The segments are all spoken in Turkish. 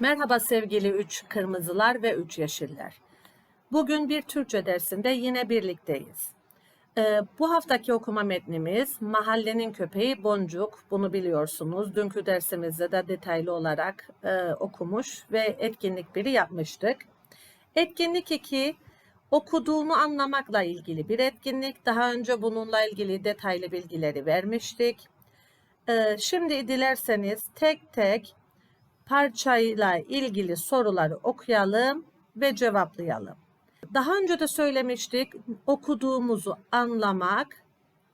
Merhaba sevgili üç kırmızılar ve üç yeşiller. Bugün bir Türkçe dersinde yine birlikteyiz. Ee, bu haftaki okuma metnimiz Mahallenin Köpeği Boncuk. Bunu biliyorsunuz. Dünkü dersimizde de detaylı olarak e, okumuş ve etkinlik biri yapmıştık. Etkinlik 2 okuduğumu anlamakla ilgili bir etkinlik. Daha önce bununla ilgili detaylı bilgileri vermiştik. Ee, şimdi dilerseniz tek tek parçayla ilgili soruları okuyalım ve cevaplayalım. Daha önce de söylemiştik, okuduğumuzu anlamak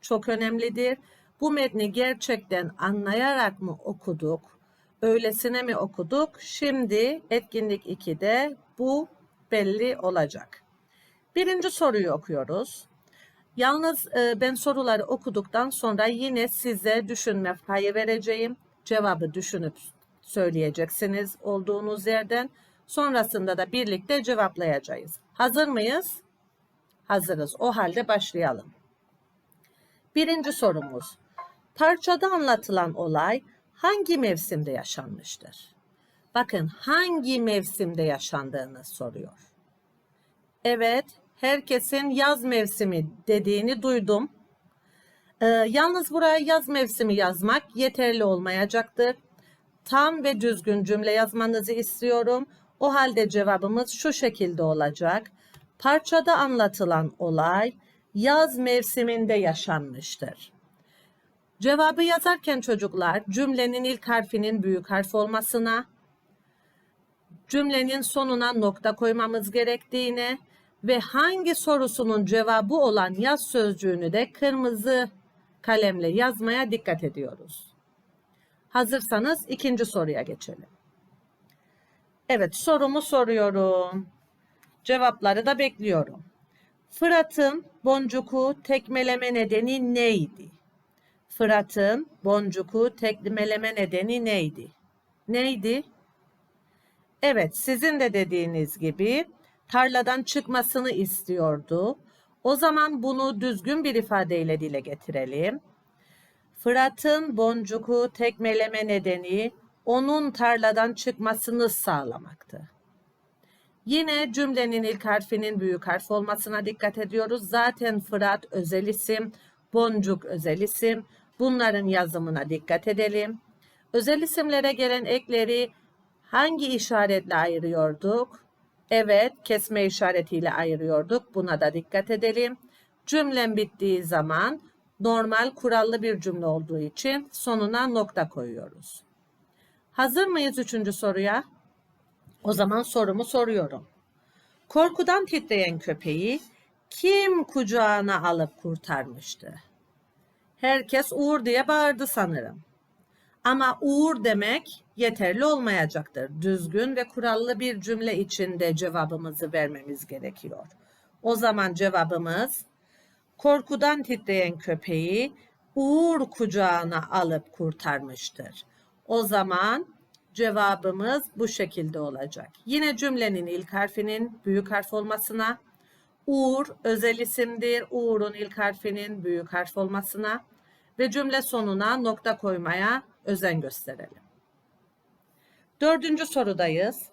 çok önemlidir. Bu metni gerçekten anlayarak mı okuduk, öylesine mi okuduk? Şimdi etkinlik 2'de bu belli olacak. Birinci soruyu okuyoruz. Yalnız e, ben soruları okuduktan sonra yine size düşünme payı vereceğim. Cevabı düşünüp söyleyeceksiniz olduğunuz yerden. Sonrasında da birlikte cevaplayacağız. Hazır mıyız? Hazırız. O halde başlayalım. Birinci sorumuz. Parçada anlatılan olay hangi mevsimde yaşanmıştır? Bakın hangi mevsimde yaşandığını soruyor. Evet, herkesin yaz mevsimi dediğini duydum. Ee, yalnız buraya yaz mevsimi yazmak yeterli olmayacaktır. Tam ve düzgün cümle yazmanızı istiyorum. O halde cevabımız şu şekilde olacak. Parçada anlatılan olay yaz mevsiminde yaşanmıştır. Cevabı yazarken çocuklar cümlenin ilk harfinin büyük harf olmasına, cümlenin sonuna nokta koymamız gerektiğine ve hangi sorusunun cevabı olan yaz sözcüğünü de kırmızı kalemle yazmaya dikkat ediyoruz. Hazırsanız ikinci soruya geçelim. Evet sorumu soruyorum. Cevapları da bekliyorum. Fırat'ın boncuku tekmeleme nedeni neydi? Fırat'ın boncuku tekmeleme nedeni neydi? Neydi? Evet sizin de dediğiniz gibi tarladan çıkmasını istiyordu. O zaman bunu düzgün bir ifadeyle dile getirelim. Fırat'ın boncuku tekmeleme nedeni onun tarladan çıkmasını sağlamaktı. Yine cümlenin ilk harfinin büyük harf olmasına dikkat ediyoruz. Zaten Fırat özel isim, boncuk özel isim. Bunların yazımına dikkat edelim. Özel isimlere gelen ekleri hangi işaretle ayırıyorduk? Evet, kesme işaretiyle ayırıyorduk. Buna da dikkat edelim. Cümlem bittiği zaman normal kurallı bir cümle olduğu için sonuna nokta koyuyoruz. Hazır mıyız üçüncü soruya? O zaman sorumu soruyorum. Korkudan titreyen köpeği kim kucağına alıp kurtarmıştı? Herkes Uğur diye bağırdı sanırım. Ama Uğur demek yeterli olmayacaktır. Düzgün ve kurallı bir cümle içinde cevabımızı vermemiz gerekiyor. O zaman cevabımız korkudan titreyen köpeği Uğur kucağına alıp kurtarmıştır. O zaman cevabımız bu şekilde olacak. Yine cümlenin ilk harfinin büyük harf olmasına, Uğur özel isimdir. Uğur'un ilk harfinin büyük harf olmasına ve cümle sonuna nokta koymaya özen gösterelim. Dördüncü sorudayız.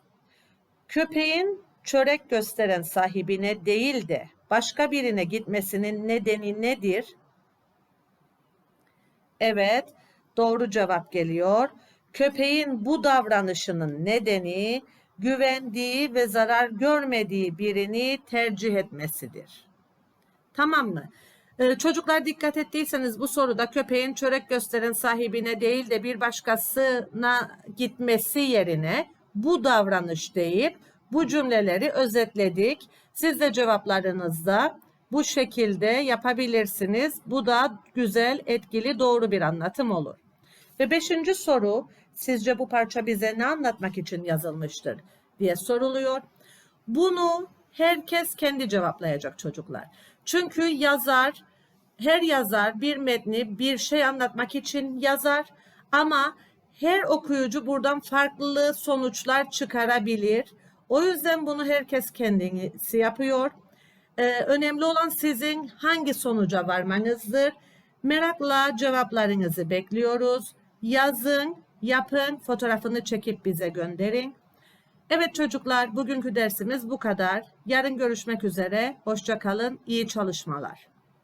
Köpeğin çörek gösteren sahibine değil de başka birine gitmesinin nedeni nedir? Evet, doğru cevap geliyor. Köpeğin bu davranışının nedeni güvendiği ve zarar görmediği birini tercih etmesidir. Tamam mı? Ee, çocuklar dikkat ettiyseniz bu soruda köpeğin çörek gösteren sahibine değil de bir başkasına gitmesi yerine bu davranış deyip bu cümleleri özetledik. Siz de cevaplarınızda bu şekilde yapabilirsiniz. Bu da güzel, etkili, doğru bir anlatım olur. Ve beşinci soru, sizce bu parça bize ne anlatmak için yazılmıştır diye soruluyor. Bunu herkes kendi cevaplayacak çocuklar. Çünkü yazar, her yazar bir metni bir şey anlatmak için yazar ama her okuyucu buradan farklı sonuçlar çıkarabilir. O yüzden bunu herkes kendisi yapıyor. Ee, önemli olan sizin hangi sonuca varmanızdır. Merakla cevaplarınızı bekliyoruz. Yazın, yapın, fotoğrafını çekip bize gönderin. Evet çocuklar, bugünkü dersimiz bu kadar. Yarın görüşmek üzere. Hoşça kalın. İyi çalışmalar.